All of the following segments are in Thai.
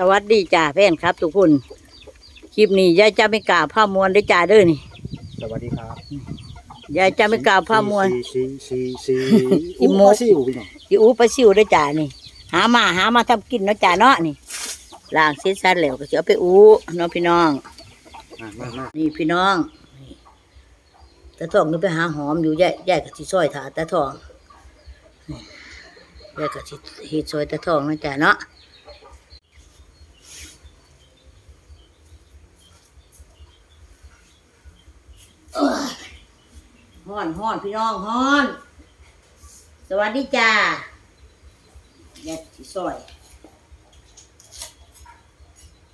สวัสดีจ่าแฟนครับ ทุกคน คลิปนี้ยายจะไม่กล่าวผ้ามวลได้อจ่าเด้อนี่สวัสดีครับยายจะไม่กล่าวผ้ามวลสีสีสีอีโมอู้ซิวพี่น้องอีอูไปซิวได้อจ่านี่ หามาหามาทำกินเนาะจ่าเนาะนี่ล้างเส้นสันแล้วก็จะเอาไปอูเนาะพี่น้อง มามามานี่พี่น้องนี่ตาทองก็ไปหาหอมอยู่ยายยายกับสิซอยถาตาทองนี่ยายกับสิเฮ็ดซอยตาทองเนาะจ่าเนาะ ฮ้อนฮ้อนพี่น้องฮ้อน สวัสดีจ้ายายสิซอย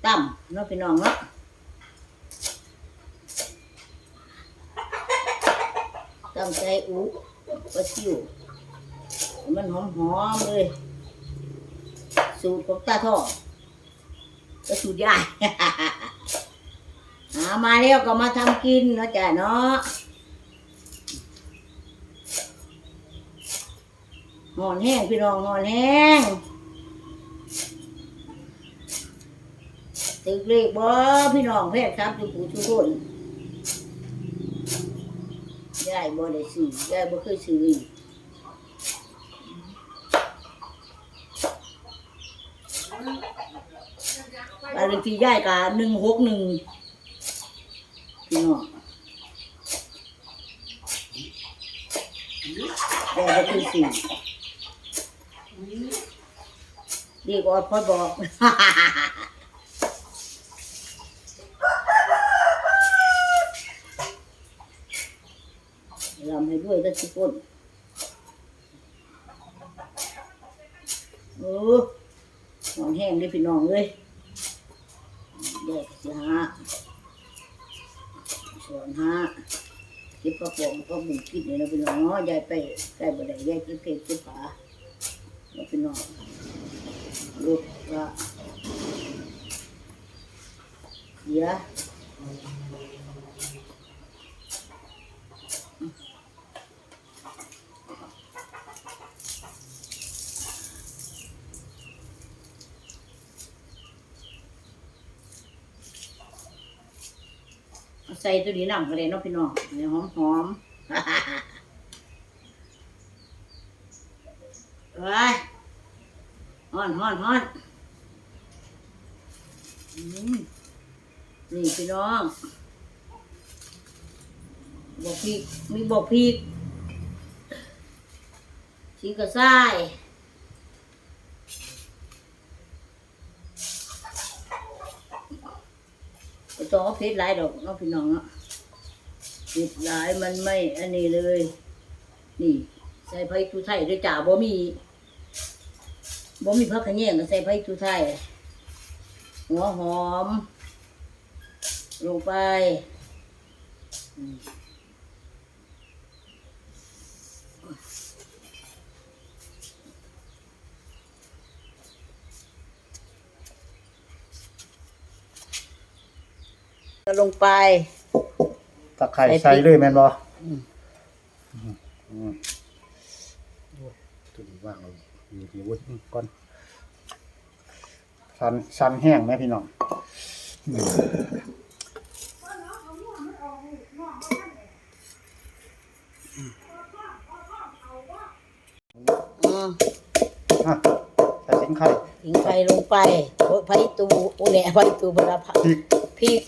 ตั้มเนาะพี่น้องเนาะตั้งใจอุปลาซิวมันหอมหอมเลย สูตรของตาทองก็สูตรยาย มาแล้วก็มาทำกินเนาะจ้ะเนาะ หอนแห้งพี่น้องหอนแห้งตึกเลขบ่พี่น้องแพทย์ครับทุกผู้ทุกคนยายบ่ได้ซื้อยายบ่เคยซื้ออีกบ้านเลขที่ยายก็หนึ่งหกหนึ่งพี่น้องยายบ่เคยซื้อ ดีกว่าพ่อบอกลำให้ด้วยก็ทุกคนโอ้หอนแห้งเลยพี่น้องเลยแยกสิฮะสอนฮะก็บกระป๋องก็บุกกินเลยนะพี่น้องเนายายไปใกล้บ่ได้ยายก็บเพชรเก็บผา แล้วพี่น้องลูกก็เยอาใส่ตัวนี้น้ำก็เลยเนาะพี่น้องเนี่ยหอมหอมๆ ไป ฮ้อนฮ้อนนี่พี่น้องบอกพริกมีบอกพริกชีกระซ้ายต้องเพชรหลายดอกเนาะพี่น้องเนาะเพชรหลายมันไม่อันนี้เลย นี่ ใส่ไผ่ตูไทยด้วยจ่าบ่มี บ่มีผักขะแยงก็ใส่ไผ่ตูไทยหัวหอม ลงไปอืมก็ลงไป ตะไคร้ใส่ใส่พริกเลยแม่นบ่อืมอืมตัวนี้ว่างเลย มีที่วุ้นก่อนสันสันแห้งไหมพี่น้องอืมอืมอะใส่สิงไข่ทิ้งไข่ลงไปโอ้ยไผ่ตูโอ้แหน่ไผ่ตูบดาผักพริก พริก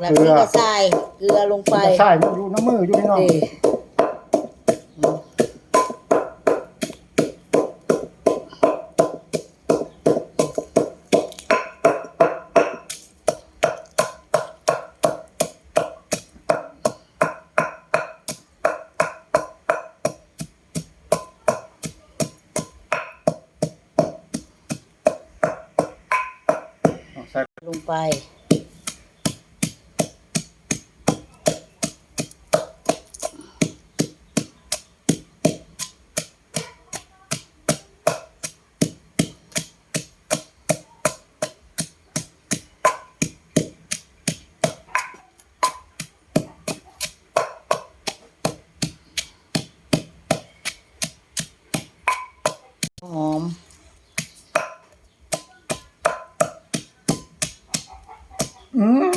แล้วเกลืพริกอกระชายเกลือลงไป ใช่มันอยู่น้ำมืออยู่พี่น้องนี่อืมเอาใส่ ลง ไป อืม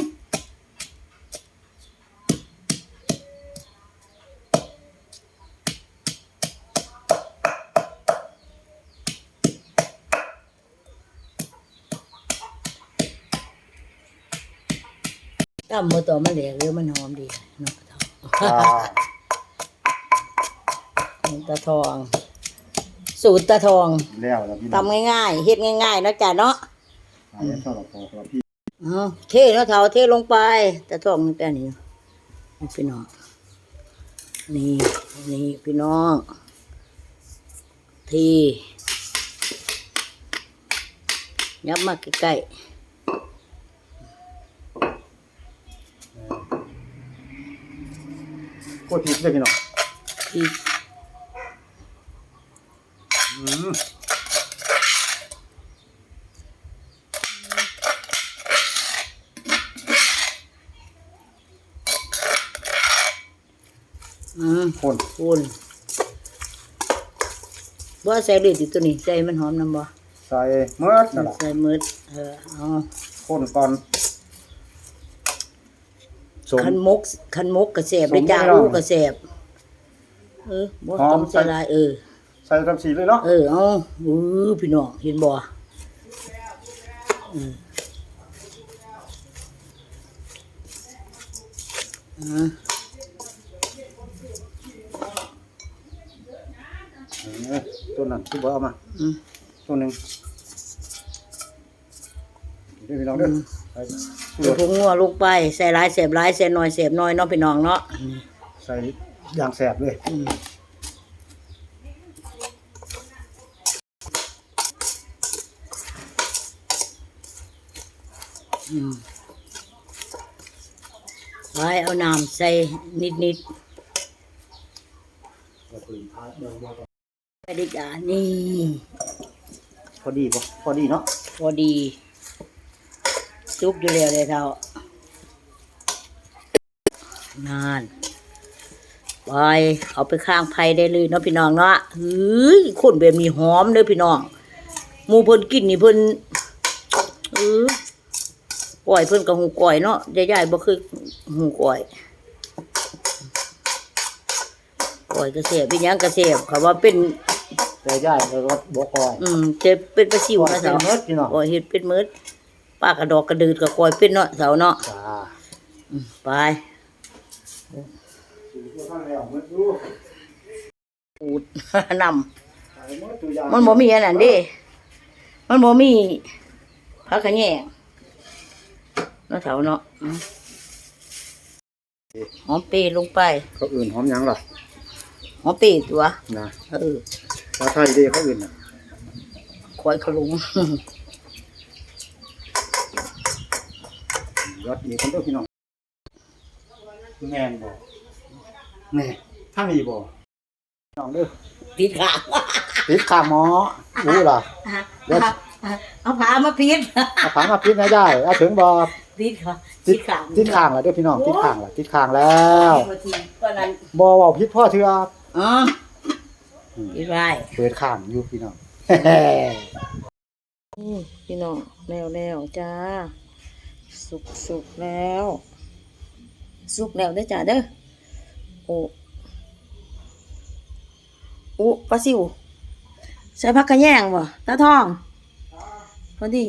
ตั้มมือต่อมันแหลกหรือมันหอมดีเนาะอ่าตาทอง สูตรตาทองแล้วแล้วพี่น้องทำง่ายๆเฮ็ดง่ายๆเนาะจ้ะเนาะ อันนี้ชอบพอครับพี่ เอาเทเนาะเท่าเทลงไปตาทองนี่แป้นี่นี่พี่น้อง นี่นี่พี่น้อง ทียับมาใกล้โคตรทิพย์เลยพี่น้องๆที่ อืม อืมคนคุณบ่ใส่เลือดอยู่ตัวนี้ใส่มันหอมนำบ่ใส่เมื่อนั่นแหละใส่มืดเออเอาคนก่อนสม คันมกคันมกกระแสบสมได้จ้าไม่ได้ลูกกระแสบเออบ่หอม ต้องใส่ใส่หลายเออ ใส่กำสีเลยเนาะเออ เอาอือพี่น้อง เห็นบ่อืมอ่า เออตัวนั้นที่บอกเอามาอืม ตัวหนึ่งเดี๋ยวพี่น้องเด้อใส่เดี๋ยวพงงัวลงไปใส่หลายเสบหลายใส่น้อยเสบน้อยเนาะพี่น้องเนาะใส่อย่างแสบเลยอืมอืมไว้เอาน้ำใส่นิดนิดๆไปดิจ้านี่ พอดีปะพอดีเนาะพอดีซุกอยู่แล้วเลยเท่านานไปเอาไปข้างไผ่ได้เลยเนาะพี่น้องเนาะเฮ้ยคนแบบนี้หอมเลยพี่น้องหมูเพิ่นกินนี่เพิ่นเออก่อยเพิ่นกับหูก่อยเนาะยายๆบ่คือหูก่อยก่อยกระเสียบเป็นหยังกระเสียบเขาว่าเป็น แต่ย่ายแล้วรสบกอยอืมจะเป็นประสิวนะใส่เสาเมื่อพี่น้องก่อยเฮ็ดเป็นมืดป้ากระดอกกระดืดกับก่อยเป็นเนาะเสาเนาะจ้าอืมไปข้างแล้วมือดูปูดนำใส่เมื่อตัวอย่างมันบ่มีอันนั้นเด้มันบ่มีผักขะแยงเนาะเถาเนาะอืมหอมเปรย์ลงไปเขาอื่นหอมหยังล่ะหอมเปรย์ตัวนะเออ ถ้าไทยเดีเขาอื่นน่ะคอยขลุง ยอดอีกคนเด้อพี่น้องแม่นบ่แน่ถ้ามีบ่น้องเด้อปิดขาติดข้างหมอรู้ล่ะเดี๋ยวเอาผ้ามาปิดเอาผังมาพิษนะยายเอาถึงบ่ปิดขาติดขาติดข้างแล้วเด้อพี่น้องติดข้างแล้วติดข้างแล้วก็นั้นบ่เว้าพิษพ่อเถื่ออ๋อ ปิดไว้เปิดข้างอยู่พี่น้องนี่พี่น้องแล้วแล้วจ้า สุกสุกแล้ว สุกแล้วเด้อจ้าเด้อโอ้โอ้ปลาซิวใส่ผักกระแยงบ่ตาทองพอดี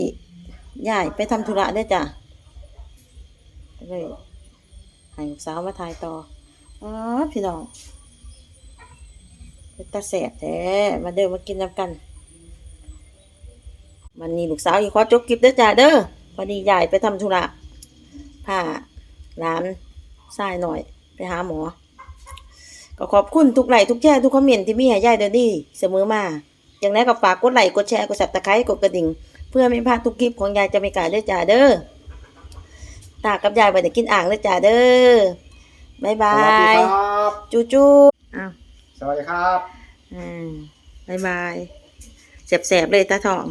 ยายไปทำธุระเด้อจ้าก็เลยให้ลูกสาวมาถ่ายต่ออ๋อพี่น้องเป็น ตาแสบแท้ มาเดินมากินน้ำกันวันนี้ลูกสาวอีกขอจบคลิปเด้อจ้าเด้อพอดียายไปทำธุระพาหลานทรายหน่อย ไปหาหมอ ก็ขอบคุณทุกไลค์ทุกแชร์ทุกคอมเมนต์ที่มีให้ยายเดนนี่เสมอมา อย่างไรก็ฝากกดไลค์กดแชร์กดสับตะไคร้กดกระดิ่ง เพื่อไม่พลาดทุกคลิปของยายจะไม่กล้าเด้อจ้าเด้อตากับยายไปแต่กินอ่างเด้อจ้าเด้อบายบาสวัสดียครับจูจูอ้าว สวัสดีครับ อืมบายบายแสบๆเลยตาทอง